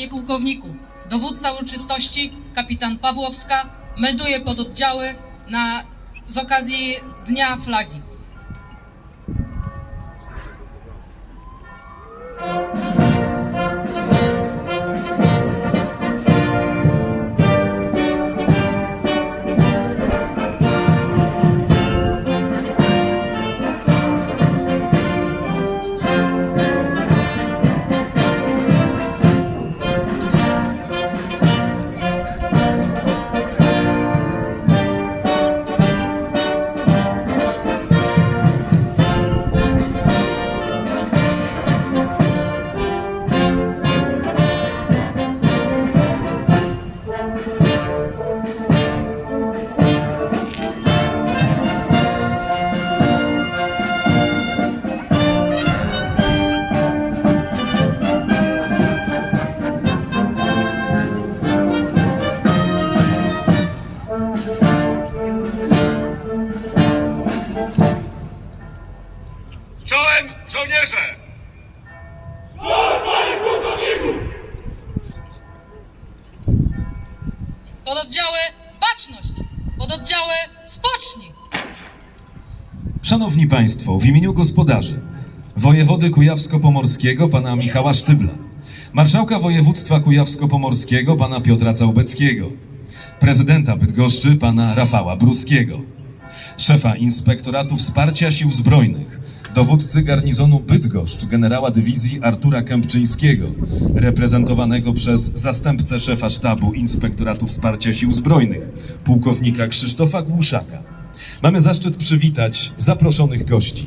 Panie pułkowniku, dowódca uroczystości, kapitan Pawłowska, melduje pododdziały na, z okazji Dnia Flagi. Czołem żołnierze! Pododdziały baczność! Pododdziały spocznij! Szanowni Państwo, w imieniu gospodarzy, wojewody kujawsko-pomorskiego pana Michała Sztybla, marszałka województwa kujawsko-pomorskiego pana Piotra Całbeckiego, prezydenta Bydgoszczy pana Rafała Bruskiego, szefa Inspektoratu Wsparcia Sił Zbrojnych, dowódcy garnizonu Bydgoszcz generała dywizji Artura Kępczyńskiego, reprezentowanego przez zastępcę szefa sztabu Inspektoratu Wsparcia Sił Zbrojnych, pułkownika Krzysztofa Głuszaka. Mamy zaszczyt przywitać zaproszonych gości,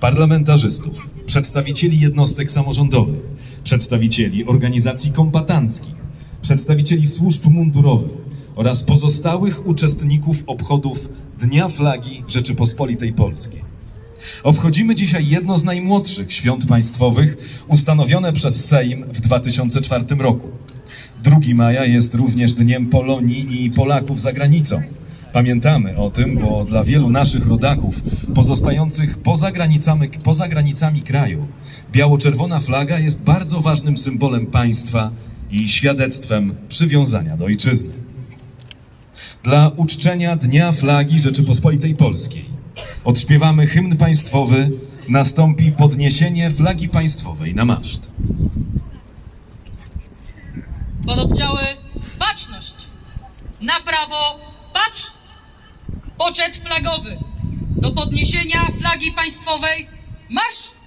parlamentarzystów, przedstawicieli jednostek samorządowych, przedstawicieli organizacji kombatanckich, przedstawicieli służb mundurowych oraz pozostałych uczestników obchodów Dnia Flagi Rzeczypospolitej Polskiej. Obchodzimy dzisiaj jedno z najmłodszych świąt państwowych ustanowione przez Sejm w 2004 roku. 2 maja jest również Dniem Polonii i Polaków za granicą. Pamiętamy o tym, bo dla wielu naszych rodaków pozostających poza granicami, poza granicami kraju, biało-czerwona flaga jest bardzo ważnym symbolem państwa i świadectwem przywiązania do ojczyzny. Dla uczczenia Dnia Flagi Rzeczypospolitej Polskiej odśpiewamy hymn państwowy, nastąpi podniesienie flagi państwowej na maszt. Pododdziały baczność! Na prawo patrz! Poczet flagowy! Do podniesienia flagi państwowej marsz!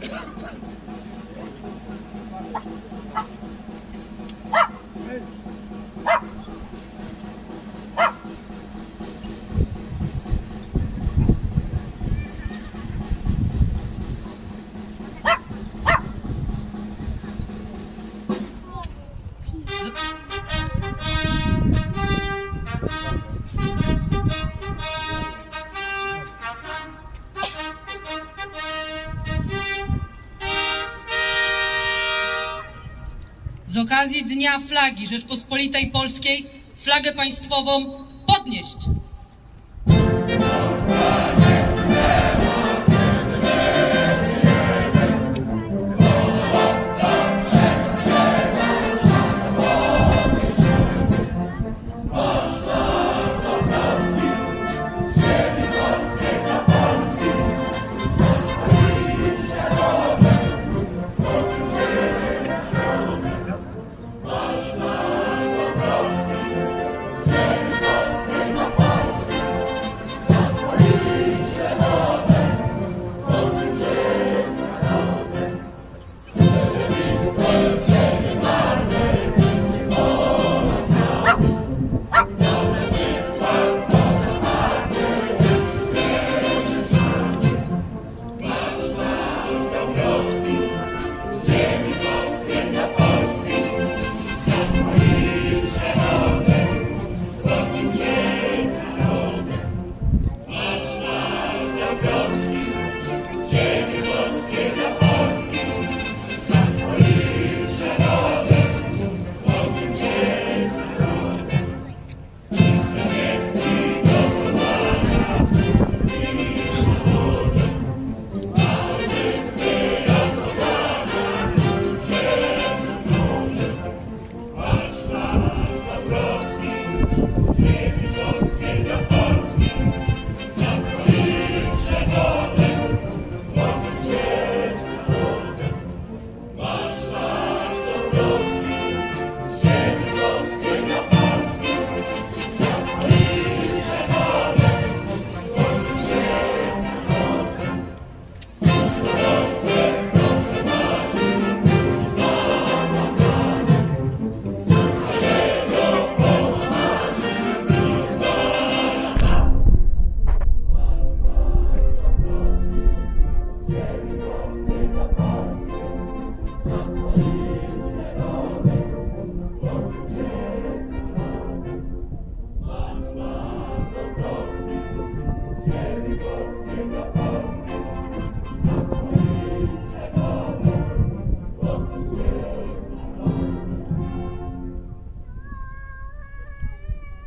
Ha ha ha! Okazji Dnia Flagi Rzeczpospolitej Polskiej flagę państwową podnieść!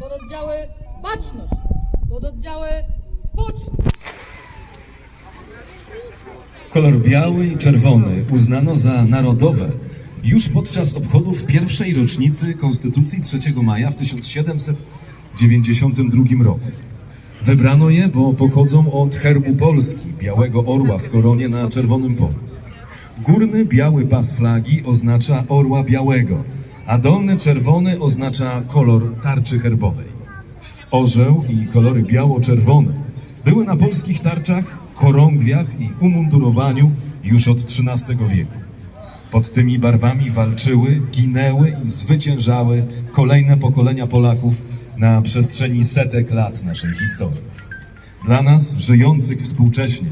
Pododdziały spocznij! Kolor biały i czerwony uznano za narodowe już podczas obchodów pierwszej rocznicy Konstytucji 3 maja w 1792 roku. Wybrano je, bo pochodzą od herbu Polski, białego orła w koronie na czerwonym polu. Górny biały pas flagi oznacza orła białego, a dolny czerwony oznacza kolor tarczy herbowej. Orzeł i kolory biało-czerwone były na polskich tarczach, chorągwiach i umundurowaniu już od XIII wieku. Pod tymi barwami walczyły, ginęły i zwyciężały kolejne pokolenia Polaków na przestrzeni setek lat naszej historii. Dla nas, żyjących współcześnie,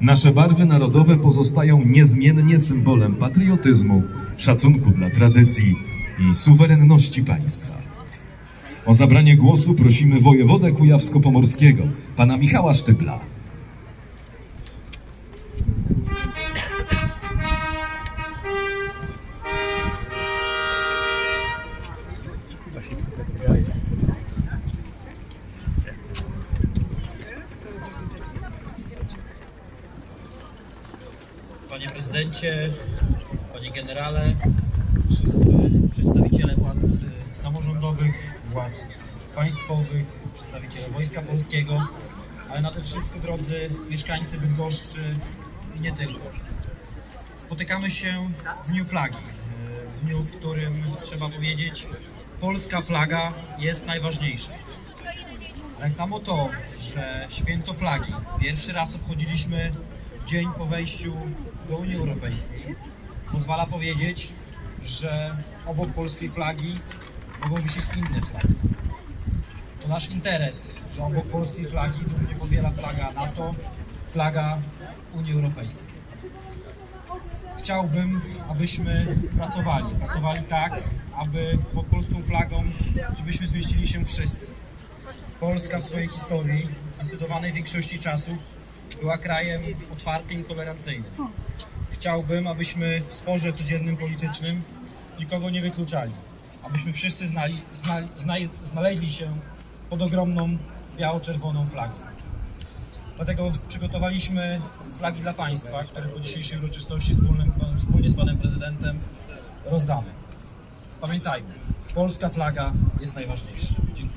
nasze barwy narodowe pozostają niezmiennie symbolem patriotyzmu, szacunku dla tradycji i suwerenności państwa. O zabranie głosu prosimy wojewodę kujawsko-pomorskiego, pana Michała Sztybla. Panie prezydencie, panie generale, wszyscy przedstawiciele władz y, samorządowych, władz państwowych, przedstawiciele Wojska Polskiego, ale nade wszystko drodzy mieszkańcy Bydgoszczy i nie tylko. Spotykamy się w Dniu Flagi, y, w dniu, w którym trzeba powiedzieć, polska flaga jest najważniejsza. Ale samo to, że święto flagi pierwszy raz obchodziliśmy dzień po wejściu do Unii Europejskiej, pozwala powiedzieć, że obok polskiej flagi mogą wisieć inne flagi. To nasz interes, że obok polskiej flagi dumnie powiela flaga NATO, flaga Unii Europejskiej. Chciałbym, abyśmy pracowali, pracowali tak, aby pod polską flagą, żebyśmy zmieścili się wszyscy. Polska w swojej historii w zdecydowanej większości czasów była krajem otwartym i tolerancyjnym. Chciałbym, abyśmy w sporze codziennym politycznym nikogo nie wykluczali, abyśmy wszyscy znali, znali, znaj- znaleźli się pod ogromną biało-czerwoną flagą. Dlatego przygotowaliśmy flagi dla państwa, które po dzisiejszej uroczystości wspólnym, wspólnie z panem prezydentem rozdamy. Pamiętajmy, polska flaga jest najważniejsza. Dziękuję.